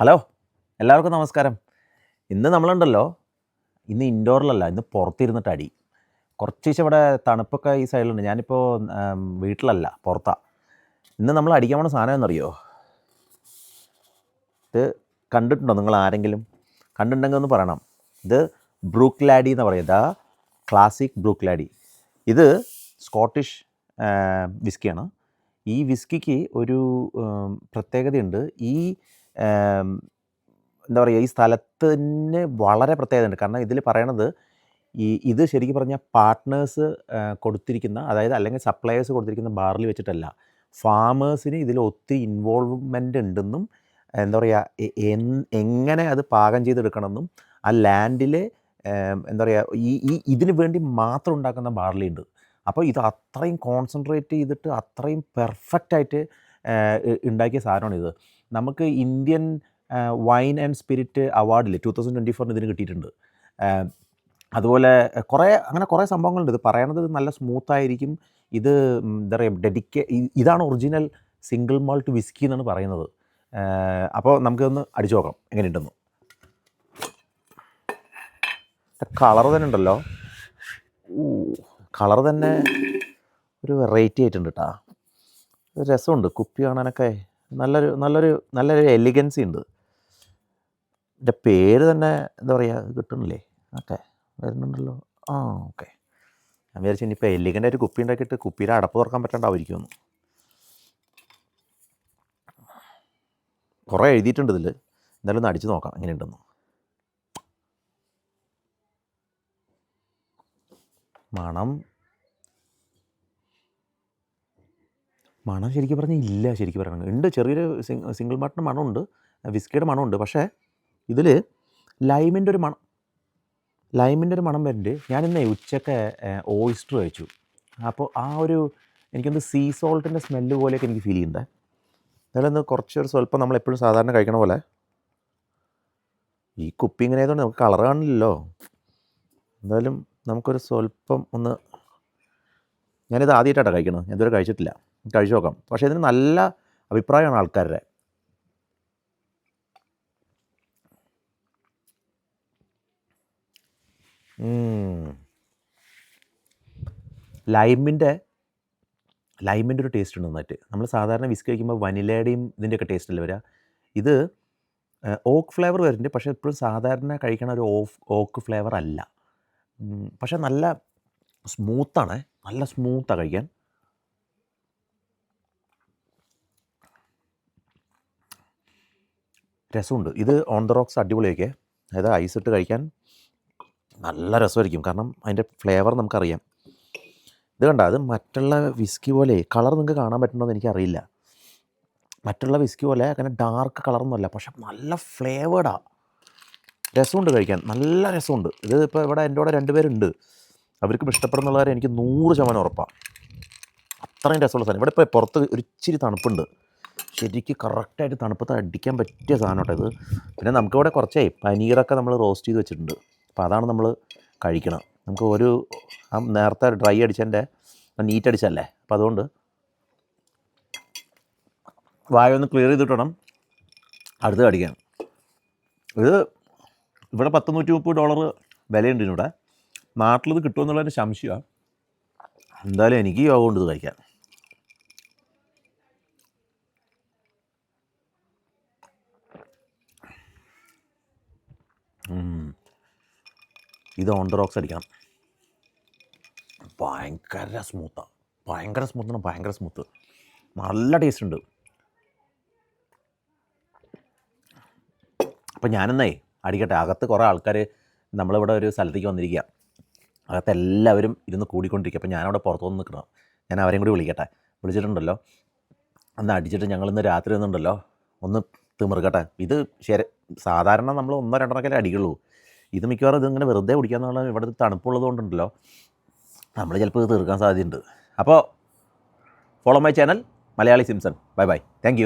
Hello എല്ലാവർക്കും നമസ്കാരം. ഇന്ന് നമ്മളുണ്ടല്ലോ ഇന്ന് ഇൻഡോറിലല്ല ഇന്ന് പുറത്തിരുന്നിട്ട് അടി. കുറച്ച് ഇവിടെ തണുപ്പൊക്കെ ഈ സൈഡിലുണ്ട്. ഞാനിപ്പോൾ വീട്ടിലല്ല പുറത്താണ് ഇന്ന് നമ്മൾ അടിക്കാൻ പോണ സാധനം എന്നറിയോ? ഇത് കണ്ടിട്ടുണ്ടോ നിങ്ങൾ ആരെങ്കിലും? കണ്ടിട്ടുണ്ടെങ്കിൽ ഒന്ന് പറയണം. ഇത് ബ്രൂക്ക് ലാഡി എന്ന് പറയുന്നത് ക്ലാസിക് ബ്രൂക്ക് ലാഡി ഇത് സ്കോട്ടിഷ് വിസ്കിയാണ്. ഈ വിസ്കിക്ക് ഒരു പ്രത്യേകതയുണ്ട്. ഈ എന്താ പറയുക ഈ സ്ഥലത്തിന് വളരെ പ്രത്യേകതയുണ്ട്. കാരണം ഇതിൽ പറയണത് ഈ ഇത് ശരിക്കും പറഞ്ഞാൽ പാർട്ട്നേഴ്സ് കൊടുത്തിരിക്കുന്ന അതായത് അല്ലെങ്കിൽ സപ്ലയേഴ്സ് കൊടുത്തിരിക്കുന്ന ബാറിൽ വെച്ചിട്ടല്ല. ഫാമേഴ്സിന് ഇതിൽ ഒത്തിരി ഇൻവോൾവ്മെന്റ് ഉണ്ടെന്നും എന്താ പറയുക എങ്ങനെ അത് പാകം ചെയ്തെടുക്കണമെന്നും ആ ലാൻഡിലെ എന്താ പറയുക ഈ ഈ ഇതിന് വേണ്ടി മാത്രം ഉണ്ടാക്കുന്ന ബാർലി ഉണ്ട് അപ്പോൾ ഇത് അത്രയും കോൺസെൻട്രേറ്റ് ചെയ്തിട്ട് അത്രയും പെർഫെക്റ്റായിട്ട് ഉണ്ടാക്കിയ സാധനമാണ് ഇത് നമുക്ക് ഇന്ത്യൻ വൈൻ ആൻഡ് സ്പിരിറ്റ് അവാർഡിൽ ടു തൗസൻഡ് ട്വന്റി ഫോറിന് ഇതിന് കിട്ടിയിട്ടുണ്ട്. അതുപോലെ കുറേ അങ്ങനെ കുറേ സംഭവങ്ങളുണ്ട്. ഇത് പറയണത് നല്ല സ്മൂത്തായിരിക്കും ഇത് എന്താ പറയുക ഡെഡിക്കേ ഇതാണ് ഒറിജിനൽ സിംഗിൾ മാൾട്ട് വിസ്കി എന്നാണ് പറയുന്നത്. അപ്പോൾ നമുക്കൊന്ന് അടിച്ചു നോക്കാം. എങ്ങനെയുണ്ടെന്ന്. കളർ തന്നെ ഉണ്ടല്ലോ. കളർ തന്നെ ഒരു വെറൈറ്റി ആയിട്ടുണ്ട് കേട്ടോ രസമുണ്ട് കുപ്പി കാണാനൊക്കെ. നല്ലൊരു നല്ലൊരു നല്ലൊരു എലിഗൻസി ഉണ്ട്. എന്റെ പേര് തന്നെ എന്താ പറയുക കിട്ടണില്ലേ? ഓക്കെ വരുന്നുണ്ടല്ലോ. ആ ഓക്കെ ഞാൻ വിചാരിച്ചു ഇനിയിപ്പോൾ എലിഗന്റ് ഒരു കുപ്പി ഉണ്ടാക്കിയിട്ട് കുപ്പിയുടെ അടപ്പ് തുറക്കാൻ പറ്റാണ്ടായിരിക്കുമെന്ന്. കുറേ എഴുതിയിട്ടുണ്ട് ഇതിൽ എന്തായാലും ഒന്ന് അടിച്ച് നോക്കാം എങ്ങനെയുണ്ടെന്ന്. മണം മണം ശരിക്കും പറഞ്ഞാൽ ഇല്ല ശരിക്കും പറയണം. ഉണ്ട് ചെറിയൊരു സിംഗ് സിംഗിൾ മട്ടൺ മണമുണ്ട് വിസ്കിയുടെ മണമുണ്ട്. പക്ഷേ ഇതിൽ ലൈമിന്റെ ഒരു മണം ലൈമിന്റെ ഒരു മണം വരുന്നുണ്ട് ഞാനിന്ന് ഉച്ചയ്ക്ക് ഓയിസ്റ്റർ കഴിച്ചു. അപ്പോൾ ആ ഒരു എനിക്കൊന്ന് സീ സോൾട്ടിന്റെ സ്മെല്ല് പോലെയൊക്കെ എനിക്ക് ഫീൽ ചെയ്യുന്നത് എന്നാലൊന്ന് കുറച്ചൊരു സ്വല്പം നമ്മൾ എപ്പോഴും സാധാരണ കഴിക്കണ പോലെ. ഈ കുപ്പി ഇങ്ങനെ ആയതുകൊണ്ട് നമുക്ക് കളർ കാണില്ലല്ലോ. എന്തായാലും നമുക്കൊരു സ്വല്പം ഒന്ന് ഞാനിത് ആദ്യമായിട്ടാണ് കഴിക്കണത്. ഞാൻ കഴിച്ചിട്ടില്ല. കഴിച്ചു നോക്കാം പക്ഷേ ഇതിന് നല്ല അഭിപ്രായമാണ് ആൾക്കാരുടെ. ലൈമിന്റെ ലൈമിന്റെ ഒരു ടേസ്റ്റ് ഉണ്ട് നന്നായിട്ട്. നമ്മൾ സാധാരണ വിസ്ക് കഴിക്കുമ്പോൾ വനിലയുടെയും ഇതിന്റെയൊക്കെ ടേസ്റ്റ് അല്ലേ വരിക ഇത് ഓക്ക് ഫ്ലേവർ വരുന്നുണ്ട്. പക്ഷേ ഇപ്പോഴും സാധാരണ കഴിക്കണ ഒരു ഓഫ് ഓക്ക് ഫ്ലേവർ അല്ല. പക്ഷേ നല്ല സ്മൂത്താണ് നല്ല സ്മൂത്താണ് കഴിക്കാൻ. രസമുണ്ട്. ഇത് ഓൺ ദ റോക്സ് അടിപൊളിയൊക്കെ അതായത് ഐസ് ഇട്ട് കഴിക്കാൻ നല്ല രസമായിരിക്കും. കാരണം അതിന്റെ ഫ്ലേവർ നമുക്കറിയാം. ഇത് കണ്ട? അത് മറ്റുള്ള വിസ്കി പോലെ കളർ നിങ്ങൾക്ക് കാണാൻ പറ്റണമെന്ന് എനിക്കറിയില്ല. മറ്റുള്ള വിസ്കി പോലെ അങ്ങനെ ഡാർക്ക് കളറൊന്നുമല്ല പക്ഷെ നല്ല ഫ്ലേവേഡാണ് രസമുണ്ട് കഴിക്കാൻ. നല്ല രസമുണ്ട്. ഇത് ഇപ്പോൾ ഇവിടെ എന്റെ കൂടെ രണ്ടുപേരുണ്ട് അവർക്കും ഇഷ്ടപ്പെടുന്നുള്ള കാര്യം എനിക്ക് നൂറ് ശതമാനം ഉറപ്പാണ് അത്രയും രസമുള്ള സാധനം. ഇവിടെ ഇപ്പോൾ പുറത്ത് ഒരു ഇച്ചിരി തണുപ്പുണ്ട്. ശരിക്കും കറക്റ്റായിട്ട് തണുപ്പത്ത് അടിക്കാൻ പറ്റിയ സാധനം ഇത്. പിന്നെ നമുക്കിവിടെ കുറച്ചേ പനീറൊക്കെ നമ്മൾ റോസ്റ്റ് ചെയ്ത് വെച്ചിട്ടുണ്ട്. അപ്പോൾ അതാണ് നമ്മൾ കഴിക്കണം. നമുക്ക് ഒരു നേരത്തെ ഡ്രൈ അടിച്ചതിന്റെ നീറ്റ് അടിച്ചല്ലേ അപ്പോൾ അതുകൊണ്ട് വായ ഒന്ന് ക്ലിയർ ചെയ്തിട്ട് വേണം അടുത്ത് കടിക്കാൻ ഇത് ഇവിടെ പത്ത് നൂറ്റി മുപ്പത് ഡോളർ വിലയുണ്ട് ഇവിടെ നാട്ടിലിത് കിട്ടുമെന്നുള്ളതിന്റെ സംശയമാണ്. എന്തായാലും എനിക്ക് യോഗമുണ്ട് ഇത് കഴിക്കാൻ. ഇത് ഓൺ ദ റോക്സ് അടിക്കണം. ഭയങ്കര സ്മൂത്താണ് ഭയങ്കര സ്മൂത്താണ് ഭയങ്കര സ്മൂത്ത് നല്ല ടേസ്റ്റ് ഉണ്ട്. അപ്പം ഞാനെന്നേ അടിക്കട്ടെ അകത്ത് കുറേ ആൾക്കാർ നമ്മളിവിടെ ഒരു സ്ഥലത്തേക്ക് വന്നിരിക്കുക അകത്ത് എല്ലാവരും ഇരുന്ന് കൂടിക്കൊണ്ടിരിക്കുക അപ്പം ഞാനവിടെ പുറത്തു വന്ന് നിൽക്കണം. ഞാൻ അവരെയും കൂടി വിളിക്കട്ടെ. വിളിച്ചിട്ടുണ്ടല്ലോ? അന്ന് അടിച്ചിട്ട് ഞങ്ങളിന്ന് രാത്രി ഒന്നുണ്ടല്ലോ ഒന്ന് തിമിർക്കട്ടെ. ഇത് ശരി സാധാരണ നമ്മൾ ഒന്നോ രണ്ടെണ്ണക്കല്ലേ അടിക്കുള്ളൂ? ഇത് മിക്കവാറും ഇതിങ്ങനെ വെറുതെ കുടിക്കാന്നുള്ള ഇവിടെ തണുപ്പുള്ളത് കൊണ്ടുണ്ടല്ലോ നമ്മൾ ചിലപ്പോൾ ഇത് തീർക്കാൻ സാധ്യതയുണ്ട്. അപ്പോൾ follow my channel Malayali Simpson. Bye bye thank